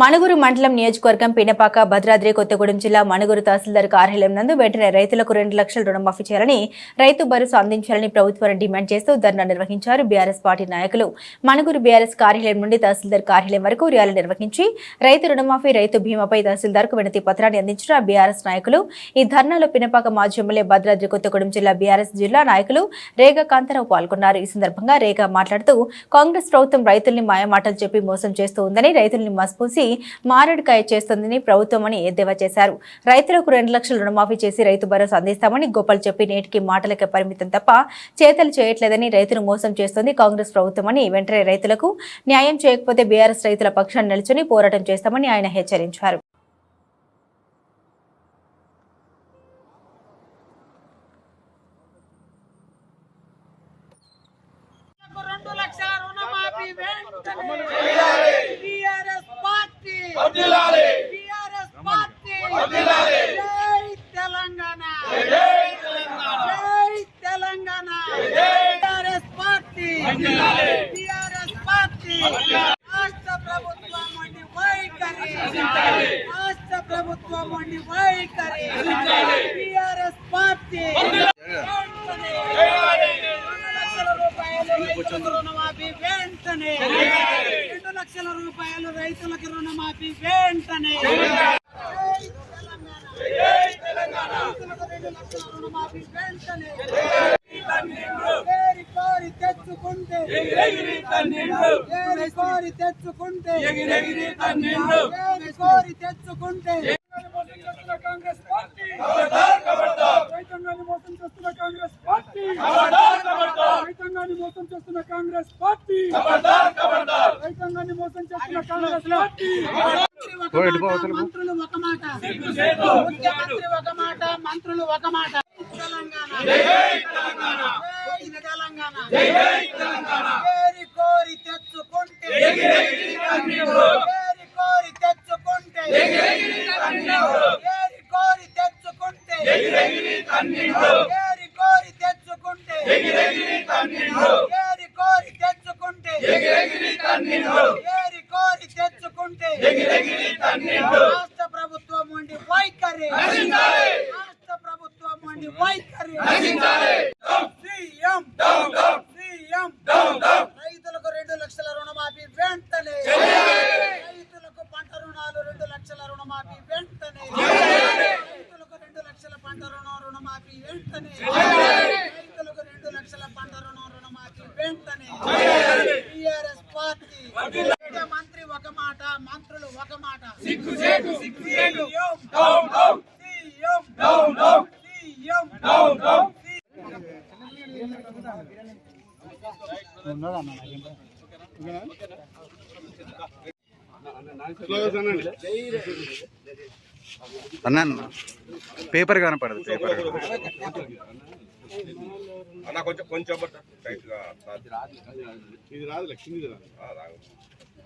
మణుగురు మండలం నియోజకవర్గం పినపాక భద్రాద్రి కొత్తగూడెం జిల్లా మణుగురు తహసీల్దార్ కార్యాలయం నందు వెంటనే రైతులకు రెండు లక్షల రుణమాఫీ చేయాలని రైతు భరోసా అందించాలని ప్రభుత్వాన్ని డిమాండ్ చేస్తూ ధర్నా నిర్వహించారు బీఆర్ఎస్ పార్టీ నాయకులు. మణుగురు బీఆర్ఎస్ కార్యాలయం నుండి తహసీల్దార్ కార్యాలయం వరకు ర్యాలీ నిర్వహించి రైతు రుణమాఫీ రైతు బీమాపై తహసీల్దార్కు వినతి పత్రాన్ని అందించిన బీఆర్ఎస్ నాయకులు. ఈ ధర్నాలో పినపాక మాజీ ఎమ్మెల్యే భద్రాద్రి కొత్తగూడెం జిల్లా బీఆర్ఎస్ జిల్లా నాయకులు రేగా కాంతారావు పాల్గొన్నారు. ఈ సందర్భంగా రేగా మాట్లాడుతూ కాంగ్రెస్ ప్రభుత్వం రైతుల్ని మాయమాటలు చెప్పి మోసం చేస్తూ ఉందని రైతుల్ని మసిపూసి మారడికాయ చేస్తుందని ప్రభుత్వం అని ఎద్దేవా చేశారు. రైతులకు రెండు లక్షల రుణమాఫీ చేసి రైతు భరోసా అందిస్తామని గోపాల్ చెప్పి నేటికి మాటలకే పరిమితం తప్ప చేతలు చేయట్లేదని రైతును మోసం చేస్తుంది కాంగ్రెస్ ప్రభుత్వం అని వెంటనే రైతులకు న్యాయం చేయకపోతే బీఆర్ఎస్ రైతుల పక్షాన్ని నిల్చుని పోరాటం చేస్తామని ఆయన హెచ్చరించారు. రైతులకు రెండు లక్షల రుణమాఫీ వెంటనే పార్టీ. TRS party. జై తెలంగాణ. జై Telangana. TRS party. TRS party. రాష్ట్ర ప్రభుత్వం వంటి వైఖరి. రాష్ట్ర ప్రభుత్వం వంటి వైఖరి. టిఆర్ఎస్ పార్టీ వెంటనే రెండు లక్షల రూపాయలు రైతులకు రుణమాఫీ వెంటనే. రెండు లక్షల రూపాయలు రైతులకు రుణమాఫీ వెంటనే. జై తెలంగాణ. రైతులకు రెండు లక్షల రుణమాఫీ వెంటనే తెచ్చుకుంటే కోరి తెచ్చుకుంటే కోరి తెచ్చుకుంటే కాంగ్రెస్ పార్టీ. మోసం చేస్తున్న కాంగ్రెస్ పార్టీ. రైతాంగాన్ని మోసం చేస్తున్న కాంగ్రెస్ పార్టీ. రైతాంగాన్ని మోసం చేస్తున్న కాంగ్రెస్ పార్టీ. మంత్రులు ఒక మాట. ముఖ్యమంత్రి ఒక మాట మంత్రులు ఒక మాట. కోరి తెచ్చుకుంటే. కోరి తెచ్చుకుంటే. కోరి తెచ్చుకుంటే. ఏరి కోరి తెచ్చుకుంటే. ఏరి కోరి తెచ్చుకుంటే ఏరి కోరి తెచ్చుకుంటే రాష్ట్ర ప్రభుత్వం వంటి వైఖరి. రాష్ట్ర ప్రభుత్వం వంటి వైఖరి సీఎం రైతులకు రెండు లక్షల రుణమాఫీ వెంటనే రైతులకు పంట రుణాలు రెండు లక్షల రుణమాఫీ వెంటనే రైతులకు రెండు లక్షల పంట రుణం రుణమాఫీ వెంటనే రైతులకు రెండు లక్షల పంట రుణం రుణమాఫీ వెంటనే టిఆర్ఎస్ పార్టీ మంత్రి ఒక మాట మంత్రులు ఒక మాట. సిగ్గు సీఎం సీఎం సీఎం. అన్న పేపర్ కనపడదు పేపర్. అన్న కొంచెం కొంచెం బట్ట టైట్గా ఇది రాదు లక్ష్మీ రాదు. రాదు.